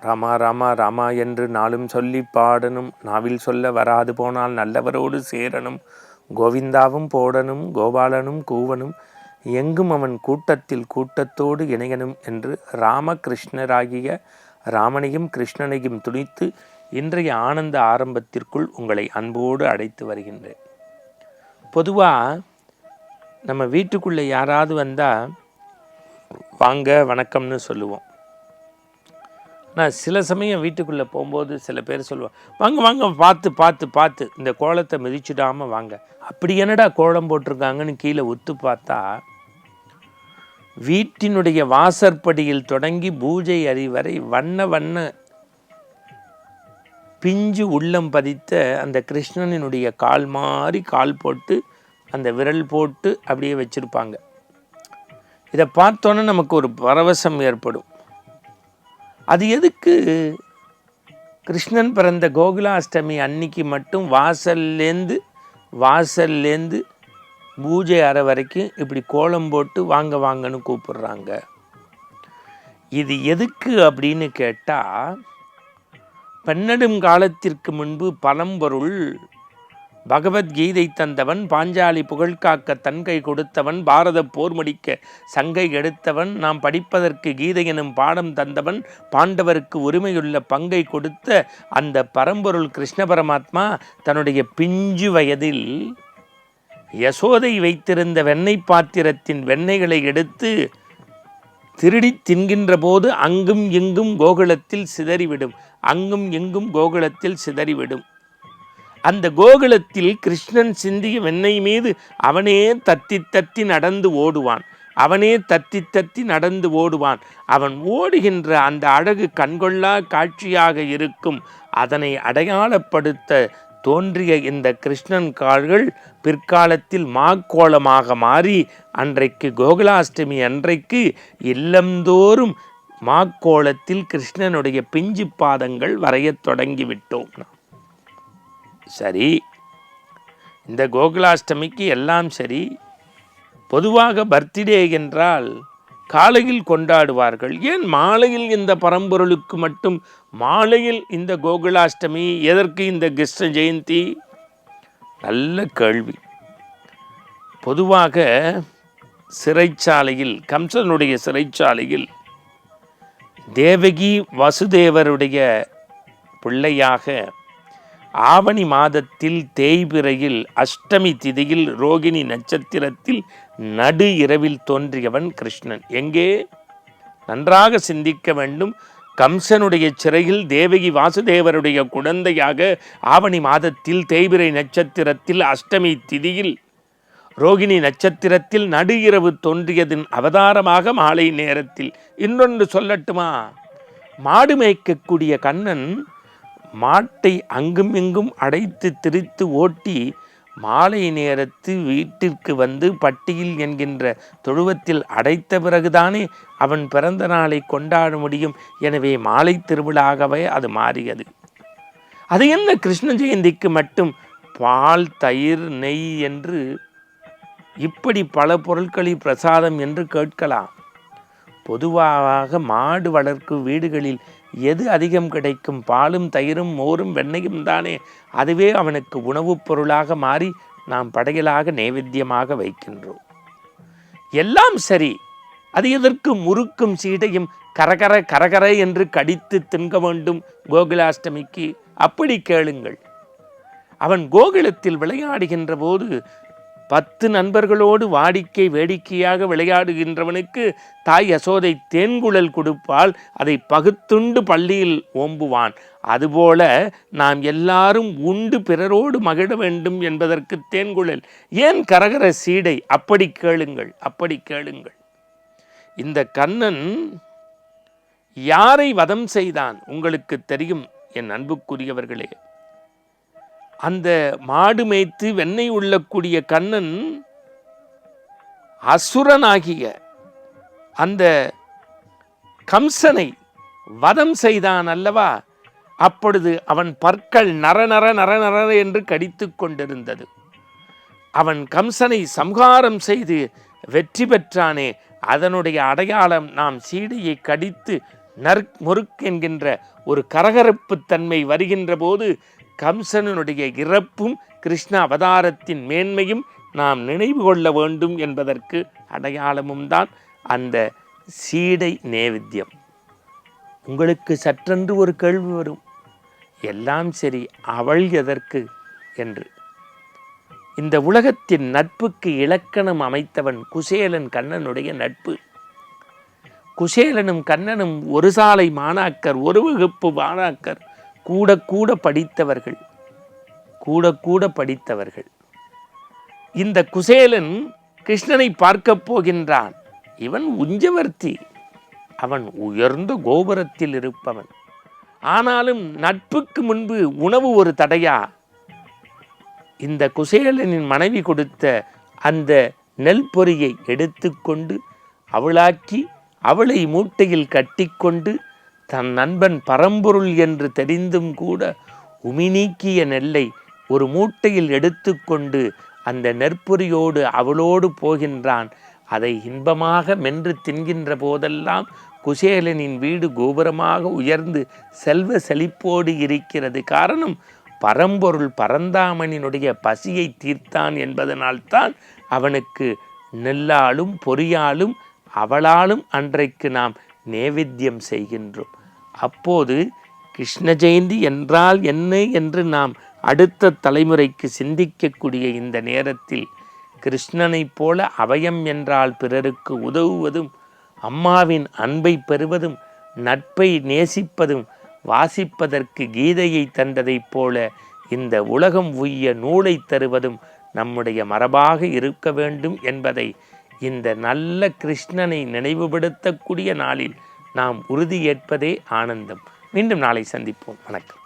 ராமா ராமா ராமா என்று நாளும் சொல்லி பாடணும். நாவில் சொல்ல வராது போனால் நல்லவரோடு சேரணும். கோவிந்தாவும் போடணும் கோபாலனும் கூவனும் எங்கும் அவன் கூட்டத்தில் கூட்டத்தோடு இணையனும் என்று ராமகிருஷ்ணராகிய ராமனையும் கிருஷ்ணனையும் துணித்து இன்றைய ஆனந்த ஆரம்பத்திற்குள் உங்களை அன்போடு அடைத்து வருகின்றேன். பொதுவாக நம்ம வீட்டுக்குள்ளே யாராவது வந்தால் வாங்க வணக்கம்னு சொல்லுவோம். நான் சில சமயம் வீட்டுக்குள்ளே போகும்போது சில பேர் சொல்லுவாங்க வாங்க வாங்க பார்த்து பார்த்து பார்த்து. இந்த கோலத்தை மிதிச்சிடாமல் வாங்க. அப்படி என்னடா கோலம் போட்டிருக்காங்கன்னு கீழே ஒத்து பார்த்தா வீட்டினுடைய வாசற்படியில் தொடங்கி பூஜை அறை வரை வண்ண வண்ண பிஞ்சு உள்ளம் பதித்த அந்த கிருஷ்ணனினுடைய கால் மாதிரி கால் போட்டு அந்த விரல் போட்டு அப்படியே வச்சுருப்பாங்க. இதை பார்த்தோன்னே நமக்கு ஒரு பரவசம் ஏற்படும். அது எதுக்கு? கிருஷ்ணன் பிறந்த கோகுலாஷ்டமி அன்னைக்கு மட்டும் வாசல்லேருந்து வாசல்லேருந்து பூஜை அறை வரைக்கும் இப்படி கோலம் போட்டு வாங்க வாங்கன்னு கூப்பிடுறாங்க. இது எதுக்கு அப்படின்னு கேட்டால் பன்னெடும் காலத்திற்கு முன்பு பழம்பொருள் பகவத்கீதை தந்தவன் பாஞ்சாலி புகழ்காக்க தன்கை கொடுத்தவன் பாரத போர் முடிக்க சங்கை எடுத்தவன் நாம் படிப்பதற்கு கீதை எனும் பாடம் தந்தவன் பாண்டவருக்கு உரிமையுள்ள பங்கை கொடுத்த அந்த பரம்பொருள் கிருஷ்ண பரமாத்மா தன்னுடைய பிஞ்சு வயதில் யசோதை வைத்திருந்த வெண்ணெய் பாத்திரத்தின் வெண்ணெய்களை எடுத்து திருடி தின்கின்ற போது அங்கும் எங்கும் கோகுலத்தில் சிதறிவிடும். அங்கும் எங்கும் கோகுலத்தில் சிதறிவிடும். அந்த கோகுலத்தில் கிருஷ்ணன் சிந்திய வெண்ணெய் மீது அவனே தத்தி தத்தி நடந்து ஓடுவான். அவனே தத்தி தத்தி நடந்து ஓடுவான். அவன் ஓடுகின்ற அந்த அழகு கண்கொள்ளா காட்சியாக இருக்கும். அதனை அடையாளப்படுத்த தோன்றிய இந்த கிருஷ்ணன் கால்கள் பிற்காலத்தில் மாக்கோளமாக மாறி அன்றைக்கு கோகுலாஷ்டமி அன்றைக்கு இல்லந்தோறும் மாக்கோளத்தில் கிருஷ்ணனுடைய பிஞ்சு பாதங்கள் வரையத் தொடங்கிவிட்டோம் சரி. இந்த கோகுலாஷ்டமிக்கு எல்லாம் சரி. பொதுவாக பர்த்டே என்றால் காலையில் கொண்டாடுவார்கள். ஏன் மாலையில் இந்த பரம்பொருளுக்கு மட்டும் மாலையில் இந்த கோகுலாஷ்டமி எதற்கு இந்த கிருஷ்ண ஜெயந்தி? நல்ல கேள்வி. பொதுவாக சிறைச்சாலையில் கம்சனுடைய சிறைச்சாலையில் தேவகி வசுதேவருடைய பிள்ளையாக ஆவணி மாதத்தில் தேய்பிறையில் அஷ்டமி திதியில் ரோகிணி நட்சத்திரத்தில் நடு இரவில் தோன்றியவன் கிருஷ்ணன். எங்கே? நன்றாக சிந்திக்க வேண்டும். கம்சனுடைய சிறையில் தேவகி வாசுதேவருடைய குழந்தையாக ஆவணி மாதத்தில் தேய்பிரை நட்சத்திரத்தில் அஷ்டமி திதியில் ரோகிணி நட்சத்திரத்தில் நடு இரவு தோன்றியதின் அவதாரமாக மாலை நேரத்தில். இன்னொன்று சொல்லட்டுமா? மாடு மேய்க்கக்கூடிய கண்ணன் மாட்டை அங்கும் இங்கும் அடைத்து திரித்து ஓட்டி மாலை நேரத்து வீட்டிற்கு வந்து பட்டியில் என்கின்ற தொழுவத்தில் அடைத்த பிறகுதானே அவன் பிறந்த நாளை கொண்டாட முடியும். எனவே மாலை திருவிழாகவே அது மாறியது. அது என்ன? கிருஷ்ண ஜெயந்திக்கு மட்டும் பால் தயிர் நெய் என்று இப்படி பல பொருட்களில் பிரசாதம் என்று கேட்கலாம். பொதுவாக மாடு வளர்க்கும் வீடுகளில் எது அதிகம் கிடைக்கும்? பாலும் தயிரும் மோரும் வெண்ணையும் தானே? அதுவே அவனுக்கு உணவுப் பொருளாக மாறி நாம் படையலாக நைவேத்தியமாக வைக்கின்றோம். எல்லாம் சரி. அது எதற்கு முறுக்கும் சீடையும் கரகர கரகர என்று கடித்து தின்க வேண்டும் கோகுலாஷ்டமிக்கு. அப்படி கேளுங்கள். அவன் கோகுலத்தில் விளையாடுகின்ற போது பத்து நண்பர்களோடு வாடிக்கை வேடிக்கையாக விளையாடுகின்றவனுக்கு தாய் யசோதை தேன்குழல் கொடுப்பால் அதை பகுத்துண்டு பள்ளியில் ஓம்புவான். அதுபோல நாம் எல்லாரும் உண்டு பிறரோடு மகிழ வேண்டும் என்பதற்கு தேன்குழல். ஏன் கரகர சீடை? அப்படி கேளுங்கள் அப்படி கேளுங்கள். இந்த கண்ணன் யாரை வதம் செய்தான்? உங்களுக்கு தெரியும் என் அன்புக்குரியவர்களே. அந்த மாடு மேய்த்து வெண்ணெய் உள்ளக்கூடிய கண்ணன் அசுரனாகிய அந்த கம்சனை வதம் செய்தான் அல்லவா? அப்பொழுது அவன் பற்கள் நர நர நர நர என்று கடித்து கொண்டிருந்தது. அவன் கம்சனை சம்ஹாரம் செய்து வெற்றி பெற்றானே அதனுடைய அடையாளம் நாம் சீடையை கடித்து நற் முறுக் என்கின்ற ஒரு கரகரப்பு தன்மை வருகின்ற போது கம்சனுடைய இறப்பும் கிருஷ்ண அவதாரத்தின் மேன்மையும் நாம் நினைவு கொள்ள வேண்டும் என்பதற்கு அடையாளமும் தான் அந்த சீடை நேவித்தியம். உங்களுக்கு சற்றென்று ஒரு கேள்வி வரும். எல்லாம் சரி அவள் எதற்கு? என்று. இந்த உலகத்தின் நட்புக்கு இலக்கணம் அமைத்தவன் குசேலன் கண்ணனுடைய நட்பு. குசேலனும் கண்ணனும் ஒரு சாலை மாணாக்கர் ஒரு வகுப்பு மாணாக்கர். கூட கூட படித்தவர்கள் கூட கூட படித்தவர்கள். இந்த குசேலன் கிருஷ்ணனை பார்க்கப் போகின்றான். இவன் உஞ்சவர்த்தி. அவன் உயர்ந்த கோபுரத்தில் இருப்பவன். ஆனாலும் நட்புக்கு முன்பு உணவு ஒரு தடையா? இந்த குசேலனின் மனைவி கொடுத்த அந்த நெல் பொறியை எடுத்துக்கொண்டு அவளாக்கி அவளை மூட்டையில் கட்டிக்கொண்டு தன் நண்பன் பரம்பொருள் என்று தெரிந்தும் கூட உமி நீக்கிய நெல்லை ஒரு மூட்டையில் எடுத்துக்கொண்டு அந்த நெற்பொறியோடு அவளோடு போகின்றான். அதை இன்பமாக மென்று தின்கின்ற போதெல்லாம் குசேலனின் வீடு கோபுரமாக உயர்ந்து செல்வ செழிப்போடு இருக்கிறது. காரணம் பரம்பொருள் பரந்தாமனினுடைய பசியை தீர்த்தான் என்பதனால்தான் அவனுக்கு நெல்லாலும் பொறியாலும் அவளாலும் அன்றைக்கு நாம் நேவேத்தியம் செய்கின்றோம். அப்போது கிருஷ்ண ஜெயந்தி என்றால் என்ன என்று நாம் அடுத்த தலைமுறைக்கு சிந்திக்கக்கூடிய இந்த நேரத்தில் கிருஷ்ணனைப் போல அவயம் என்றால் பிறருக்கு உதவுவதும் அம்மாவின் அன்பை பெறுவதும் நட்பை நேசிப்பதும் வாசிப்பதற்கு கீதையை தந்ததைப் போல இந்த உலகம் உய்ய நூலை தருவதும் நம்முடைய மரபாக இருக்க வேண்டும் என்பதை இந்த நல்ல கிருஷ்ணனை நினைவுபடுத்தக்கூடிய நாளில் நாம் உறுதியேற்பதே ஆனந்தம். மீண்டும் நாளை சந்திப்போம். வணக்கம்.